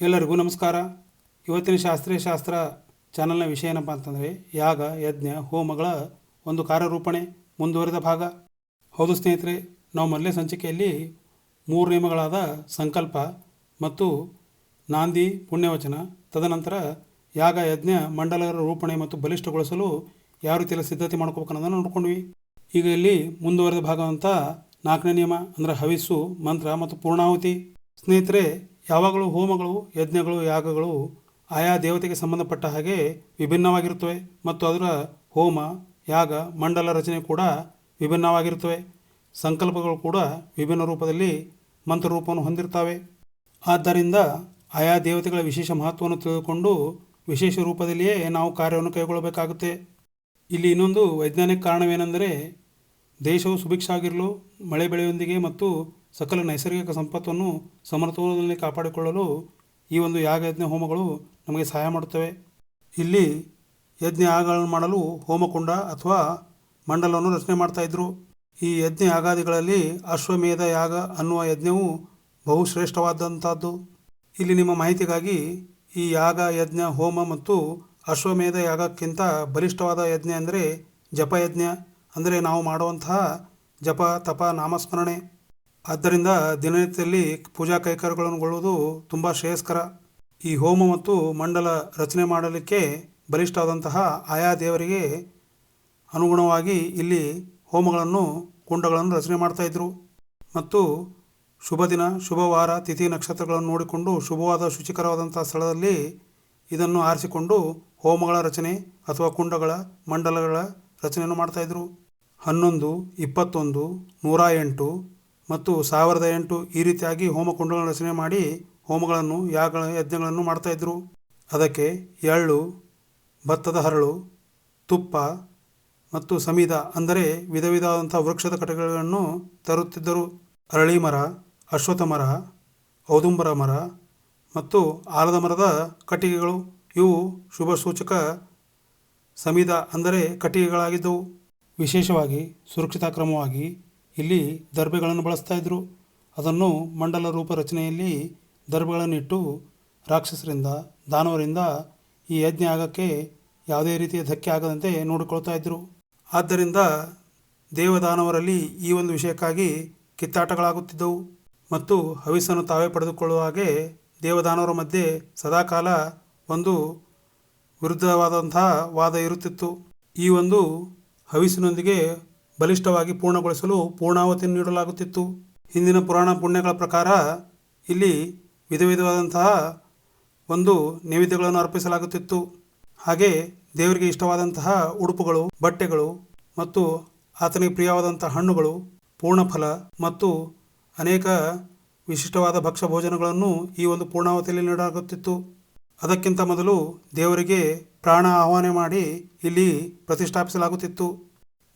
ಎಲ್ಲರಿಗೂ ನಮಸ್ಕಾರ. ಇವತ್ತಿನ ಶಾಸ್ತ್ರೀಯ ಶಾಸ್ತ್ರ ಚಾನಲ್ನ ವಿಷಯ ಏನಪ್ಪ ಅಂತಂದರೆ, ಯಾಗ, ಯಜ್ಞ, ಹೋಮಗಳ ಒಂದು ಕಾರ್ಯರೂಪಣೆ, ಮುಂದುವರೆದ ಭಾಗ. ಹೌದು ಸ್ನೇಹಿತರೆ, ನಾವು ಮೊದಲೇ ಸಂಚಿಕೆಯಲ್ಲಿ ಮೂರು ನಿಯಮಗಳಾದ ಸಂಕಲ್ಪ ಮತ್ತು ನಾಂದಿ, ಪುಣ್ಯವಚನ, ತದನಂತರ ಯಾಗ, ಯಜ್ಞ ಮಂಡಲರ ರೂಪಣೆ ಮತ್ತು ಬಲಿಷ್ಠಗೊಳಿಸಲು ಯಾವ ರೀತಿಯಲ್ಲಿ ಸಿದ್ಧತೆ ಮಾಡ್ಕೋಬೇಕು ಅನ್ನೋದನ್ನು ನೋಡ್ಕೊಂಡ್ವಿ. ಈಗ ಇಲ್ಲಿ ಮುಂದುವರೆದ ಭಾಗ ಅಂತ ನಾಲ್ಕನೇ ನಿಯಮ, ಅಂದರೆ ಹವಿಸ್ಸು, ಮಂತ್ರ ಮತ್ತು ಪೂರ್ಣಾಹುತಿ. ಸ್ನೇಹಿತರೆ ಯಾವಾಗಲೂ ಹೋಮಗಳು, ಯಜ್ಞಗಳು, ಯಾಗಗಳು ಆಯಾ ದೇವತೆಗೆ ಸಂಬಂಧಪಟ್ಟ ಹಾಗೆ ವಿಭಿನ್ನವಾಗಿರುತ್ತವೆ ಮತ್ತು ಅದರ ಹೋಮ, ಯಾಗ, ಮಂಡಲ ರಚನೆ ಕೂಡ ವಿಭಿನ್ನವಾಗಿರುತ್ತವೆ. ಸಂಕಲ್ಪಗಳು ಕೂಡ ವಿಭಿನ್ನ ರೂಪದಲ್ಲಿ ಮಂತ್ರ ರೂಪವನ್ನು ಹೊಂದಿರ್ತವೆ ಆದ್ದರಿಂದ ಆಯಾ ದೇವತೆಗಳ ವಿಶೇಷ ಮಹತ್ವವನ್ನು ತಿಳಿದುಕೊಂಡು ವಿಶೇಷ ರೂಪದಲ್ಲಿಯೇ ನಾವು ಕಾರ್ಯವನ್ನು ಕೈಗೊಳ್ಳಬೇಕಾಗುತ್ತೆ. ಇಲ್ಲಿ ಇನ್ನೊಂದು ವೈಜ್ಞಾನಿಕ ಕಾರಣವೇನೆಂದರೆ ದೇಶವು ಸುಭಿಕ್ಷ ಆಗಿರಲು ಮಳೆ ಬೆಳೆಯೊಂದಿಗೆ ಮತ್ತು ಸಕಲ ನೈಸರ್ಗಿಕ ಸಂಪತ್ತನ್ನು ಸಮತೋಲನದಲ್ಲಿ ಕಾಪಾಡಿಕೊಳ್ಳಲು ಈ ಒಂದು ಯಾಗ ಯಜ್ಞ ಹೋಮಗಳು ನಮಗೆ ಸಹಾಯ ಮಾಡುತ್ತವೆ. ಇಲ್ಲಿ ಯಜ್ಞ ಯಾಗಗಳನ್ನು ಮಾಡಲು ಹೋಮಕುಂಡ ಅಥವಾ ಮಂಡಲವನ್ನು ರಚನೆ ಮಾಡ್ತಾಯಿದ್ರು ಈ ಯಜ್ಞ ಯಾಗಾದಿಗಳಲ್ಲಿ ಅಶ್ವಮೇಧ ಯಾಗ ಅನ್ನುವ ಯಜ್ಞವು ಬಹುಶ್ರೇಷ್ಠವಾದಂಥದ್ದು ಇಲ್ಲಿ ನಿಮ್ಮ ಮಾಹಿತಿಗಾಗಿ ಈ ಯಾಗ, ಯಜ್ಞ, ಹೋಮ ಮತ್ತು ಅಶ್ವಮೇಧ ಯಾಗಕ್ಕಿಂತ ಬಲಿಷ್ಠವಾದ ಯಜ್ಞ ಅಂದರೆ ಜಪಯಜ್ಞ ಅಂದರೆ ನಾವು ಮಾಡುವಂತಹ ಜಪ, ತಪ, ನಾಮಸ್ಮರಣೆ. ಆದ್ದರಿಂದ ದಿನನಿತ್ಯದಲ್ಲಿ ಪೂಜಾ ಕೈಕಾರ್ಯಗಳನ್ನು ಗೊಳ್ಳುವುದು ತುಂಬ ಶ್ರೇಯಸ್ಕರ. ಈ ಹೋಮ ಮತ್ತು ಮಂಡಲ ರಚನೆ ಮಾಡಲಿಕ್ಕೆ ಬಲಿಷ್ಠವಾದಂತಹ ಆಯಾ ದೇವರಿಗೆ ಅನುಗುಣವಾಗಿ ಇಲ್ಲಿ ಹೋಮಗಳನ್ನು, ಕುಂಡಗಳನ್ನು ರಚನೆ ಮಾಡ್ತಾಯಿದ್ರು ಮತ್ತು ಶುಭ ದಿನ, ಶುಭ ವಾರ, ತಿಥಿ ನಕ್ಷತ್ರಗಳನ್ನು ನೋಡಿಕೊಂಡು ಶುಭವಾದ, ಶುಚಿಕರವಾದಂಥ ಸ್ಥಳದಲ್ಲಿ ಇದನ್ನು ಆರಿಸಿಕೊಂಡು ಹೋಮಗಳ ರಚನೆ ಅಥವಾ ಕುಂಡಗಳ, ಮಂಡಲಗಳ ರಚನೆಯನ್ನು ಮಾಡ್ತಾಯಿದ್ರು ಹನ್ನೊಂದು, ಇಪ್ಪತ್ತೊಂದು, ನೂರ ಎಂಟು ಮತ್ತು ಸಾವಿರದ ಎಂಟು ಈ ರೀತಿಯಾಗಿ ಹೋಮಕುಂಡಗಳನ್ನು ರಚನೆ ಮಾಡಿ ಹೋಮಗಳನ್ನು, ಯಾಗ ಯಜ್ಞಗಳನ್ನು ಮಾಡ್ತಾಯಿದ್ರು ಅದಕ್ಕೆ ಎಳ್ಳು, ಭತ್ತದ ಹರಳು, ತುಪ್ಪ ಮತ್ತು ಸಮೀದ ಅಂದರೆ ವಿಧ ವಿಧವಾದಂಥ ವೃಕ್ಷದ ಕಟಗಳನ್ನು ತರುತ್ತಿದ್ದರು. ಅರಳಿ ಮರ ಅಶ್ವಥ ಮರ, ಔದುಂಬರ ಮರ ಮತ್ತು ಆಲದ ಮರದ ಕಟ್ಟಿಗೆಗಳು. ಇವು ಶುಭ ಸೂಚಕ ಸಮೀದ ಅಂದರೆ ಕಟ್ಟಿಗೆಗಳಾಗಿದ್ದವು. ವಿಶೇಷವಾಗಿ ಸುರಕ್ಷಿತಾ ಕ್ರಮವಾಗಿ ಇಲ್ಲಿ ದರ್ಬೆಗಳನ್ನು ಬಳಸ್ತಾ ಇದ್ದರು ಅದನ್ನು ಮಂಡಲ ರೂಪ ರಚನೆಯಲ್ಲಿ ದರ್ಬೆಗಳನ್ನಿಟ್ಟು ರಾಕ್ಷಸರಿಂದ, ದಾನವರಿಂದ ಈ ಯಜ್ಞ ಆಗಕ್ಕೆ ಯಾವುದೇ ರೀತಿಯ ಧಕ್ಕೆ ಆಗದಂತೆ ನೋಡಿಕೊಳ್ತಾ ಇದ್ದರು ಆದ್ದರಿಂದ ದೇವದಾನವರಲ್ಲಿ ಈ ಒಂದು ವಿಷಯಕ್ಕಾಗಿ ಕಿತ್ತಾಟಗಳಾಗುತ್ತಿದ್ದವು. ಮತ್ತು ಹವಿಸನ್ನು ತಾವೇ ಪಡೆದುಕೊಳ್ಳುವ ಹಾಗೆ ದೇವದಾನವರ ಮಧ್ಯೆ ಸದಾಕಾಲ ಒಂದು ವಿರುದ್ಧವಾದಂತಹ ವಾದ ಇರುತ್ತಿತ್ತು. ಈ ಒಂದು ಹವಿಸ್ಸಿನೊಂದಿಗೆ ಬಲಿಷ್ಠವಾಗಿ ಪೂರ್ಣಗೊಳಿಸಲು ಪೂರ್ಣಾವತಿಯನ್ನು ನೀಡಲಾಗುತ್ತಿತ್ತು. ಹಿಂದಿನ ಪುರಾಣ ಪುಣ್ಯಗಳ ಪ್ರಕಾರ ಇಲ್ಲಿ ವಿಧ ವಿಧವಾದಂತಹ ಒಂದು ನೈವೇದ್ಯಗಳನ್ನು ಅರ್ಪಿಸಲಾಗುತ್ತಿತ್ತು. ಹಾಗೆ ದೇವರಿಗೆ ಇಷ್ಟವಾದಂತಹ ಉಡುಪುಗಳು, ಬಟ್ಟೆಗಳು ಮತ್ತು ಆತನಿಗೆ ಪ್ರಿಯವಾದಂತಹ ಹಣ್ಣುಗಳು, ಪೂರ್ಣಫಲ ಮತ್ತು ಅನೇಕ ವಿಶಿಷ್ಟವಾದ ಭಕ್ಷ್ಯ ಭೋಜನಗಳನ್ನು ಈ ಒಂದು ಪೂರ್ಣಾವತಿಯಲ್ಲಿ ನೀಡಲಾಗುತ್ತಿತ್ತು. ಅದಕ್ಕಿಂತ ಮೊದಲು ದೇವರಿಗೆ ಪ್ರಾಣ ಆಹ್ವಾನ ಮಾಡಿ ಇಲ್ಲಿ ಪ್ರತಿಷ್ಠಾಪಿಸಲಾಗುತ್ತಿತ್ತು.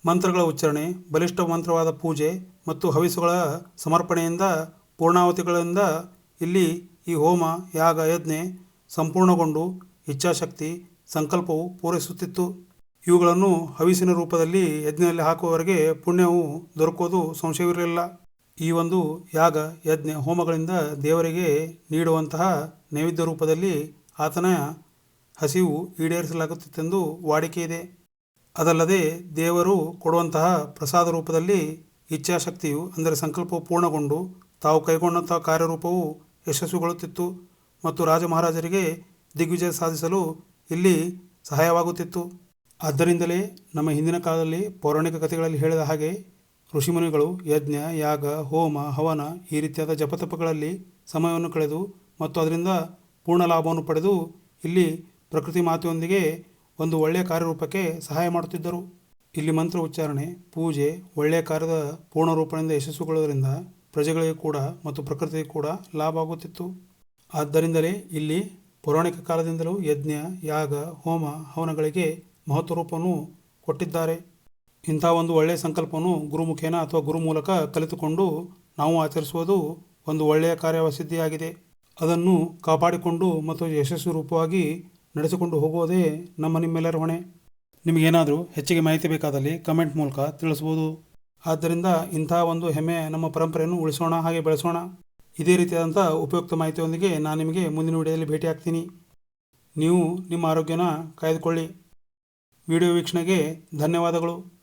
ಮಂತ್ರಗಳ ಉಚ್ಚಾರಣೆ, ಬಲಿಷ್ಠ ಮಂತ್ರವಾದ ಪೂಜೆ ಮತ್ತು ಹವಿಸುಗಳ ಸಮರ್ಪಣೆಯಿಂದ ಪೂರ್ಣಾವತಿಗಳಿಂದ ಇಲ್ಲಿ ಈ ಹೋಮ, ಯಾಗ, ಯಜ್ಞೆ ಸಂಪೂರ್ಣಗೊಂಡು ಇಚ್ಛಾಶಕ್ತಿ, ಸಂಕಲ್ಪವು ಪೂರೈಸುತ್ತಿತ್ತು. ಇವುಗಳನ್ನು ಹವಿಸಿನ ರೂಪದಲ್ಲಿ ಯಜ್ಞದಲ್ಲಿ ಹಾಕುವವರೆಗೆ ಪುಣ್ಯವು ದೊರಕೋದು ಸಂಶಯವಿರಲಿಲ್ಲ. ಈ ಒಂದು ಯಾಗ, ಯಜ್ಞ ಹೋಮಗಳಿಂದ ದೇವರಿಗೆ ನೀಡುವಂತಹ ನೈವೇದ್ಯ ರೂಪದಲ್ಲಿ ಆತನ ಹಸಿವು ಈಡೇರಿಸಲಾಗುತ್ತಿತ್ತೆಂದು ವಾಡಿಕೆ ಇದೆ. ಅದಲ್ಲದೆ ದೇವರು ಕೊಡುವಂತಹ ಪ್ರಸಾದ ರೂಪದಲ್ಲಿ ಇಚ್ಛಾಶಕ್ತಿಯು, ಅಂದರೆ ಸಂಕಲ್ಪವು ಪೂರ್ಣಗೊಂಡು ತಾವು ಕೈಗೊಂಡಂತಹ ಕಾರ್ಯರೂಪವು ಯಶಸ್ವಿಗೊಳ್ಳುತ್ತಿತ್ತು ಮತ್ತು ರಾಜ ಮಹಾರಾಜರಿಗೆ ದಿಗ್ವಿಜಯ ಸಾಧಿಸಲು ಇಲ್ಲಿ ಸಹಾಯವಾಗುತ್ತಿತ್ತು. ಆದ್ದರಿಂದಲೇ ನಮ್ಮ ಹಿಂದಿನ ಕಾಲದಲ್ಲಿ ಪೌರಾಣಿಕ ಕಥೆಗಳಲ್ಲಿ ಹೇಳಿದ ಹಾಗೆ ಋಷಿಮುನಿಗಳು ಯಜ್ಞ, ಯಾಗ, ಹೋಮ, ಹವನ ಈ ರೀತಿಯಾದ ಜಪತಪಗಳಲ್ಲಿ ಸಮಯವನ್ನು ಕಳೆದು ಮತ್ತು ಅದರಿಂದ ಪೂರ್ಣ ಲಾಭವನ್ನು ಪಡೆದು ಇಲ್ಲಿ ಪ್ರಕೃತಿ ಮಾತೆಯೊಂದಿಗೆ ಒಂದು ಒಳ್ಳೆಯ ಕಾರ್ಯರೂಪಕ್ಕೆ ಸಹಾಯ ಮಾಡುತ್ತಿದ್ದರು. ಇಲ್ಲಿ ಮಂತ್ರ ಉಚ್ಚಾರಣೆ, ಪೂಜೆ ಒಳ್ಳೆಯ ಕಾರ್ಯದ ಪೂರ್ಣ ರೂಪದಿಂದ ಯಶಸ್ಸುಗೊಳ್ಳುವುದರಿಂದ ಪ್ರಜೆಗಳಿಗೆ ಕೂಡ ಮತ್ತು ಪ್ರಕೃತಿಗೆ ಕೂಡ ಲಾಭ ಆಗುತ್ತಿತ್ತು. ಆದ್ದರಿಂದಲೇ ಇಲ್ಲಿ ಪೌರಾಣಿಕ ಕಾಲದಿಂದಲೂ ಯಜ್ಞ, ಯಾಗ, ಹೋಮ, ಹವನಗಳಿಗೆ ಮಹತ್ವ ರೂಪವನ್ನು ಕೊಟ್ಟಿದ್ದಾರೆ. ಇಂಥ ಒಂದು ಒಳ್ಳೆಯ ಸಂಕಲ್ಪವನ್ನು ಗುರುಮುಖೇನ ಅಥವಾ ಗುರು ಮೂಲಕ ಕಲಿತುಕೊಂಡು ನಾವು ಆಚರಿಸುವುದು ಒಂದು ಒಳ್ಳೆಯ ಕಾರ್ಯಸಿದ್ಧಿಯಾಗಿದೆ ಅದನ್ನು ಕಾಪಾಡಿಕೊಂಡು ಮತ್ತು ಯಶಸ್ವಿ ರೂಪವಾಗಿ ನಡೆಸಿಕೊಂಡು ಹೋಗುವುದೇ ನಮ್ಮ ನಿಮ್ಮೆಲ್ಲರ ಹೊಣೆ. ನಿಮಗೇನಾದರೂ ಹೆಚ್ಚಿಗೆ ಮಾಹಿತಿ ಬೇಕಾದಲ್ಲಿ ಕಮೆಂಟ್ ಮೂಲಕ ತಿಳಿಸ್ಬೋದು. ಆದ್ದರಿಂದ ಇಂಥ ಒಂದು ಹೆಮ್ಮೆ ನಮ್ಮ ಪರಂಪರೆಯನ್ನು ಉಳಿಸೋಣ ಹಾಗೆ ಬೆಳೆಸೋಣ. ಇದೇ ರೀತಿಯಾದಂಥ ಉಪಯುಕ್ತ ಮಾಹಿತಿಯೊಂದಿಗೆ ನಾನು ನಿಮಗೆ ಮುಂದಿನ ವಿಡಿಯೋದಲ್ಲಿ ಭೇಟಿ ಆಗ್ತೀನಿ. ನೀವು ನಿಮ್ಮ ಆರೋಗ್ಯನ ಕಾಯ್ದುಕೊಳ್ಳಿ. ವಿಡಿಯೋ ವೀಕ್ಷಣೆಗೆ ಧನ್ಯವಾದಗಳು.